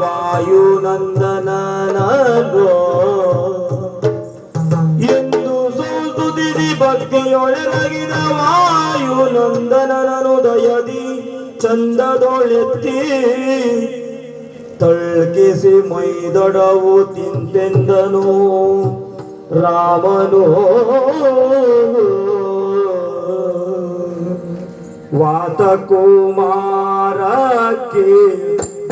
ವಾಯುನಂದನ ನಗೋ. ಎಂದು ಸೋಸುತ್ತಿದಿ ಭಕ್ತಿಯೊಳಗಿದ ವಾಯುನಂದನನು ದಯದಿ ಚಂದದೊಳೆತ್ತಿ. ತಳ್ಕಿಸಿ ಮೈದಡವು ತಿಂತೆಂದನು ರಾಮನು. ವಾತಕುಮಾರಕ್ಕೆ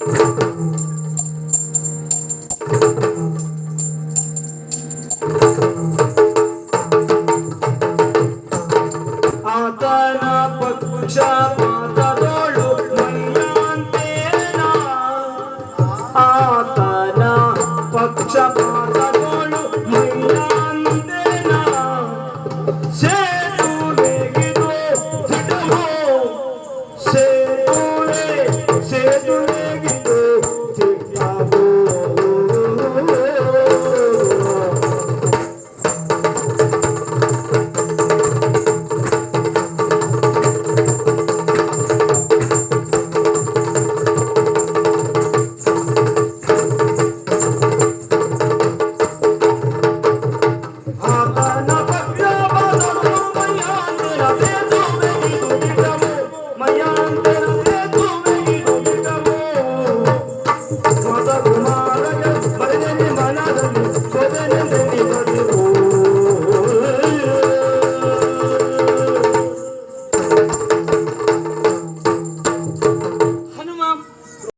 आता पक्षा माता Sabar Nandini Ko.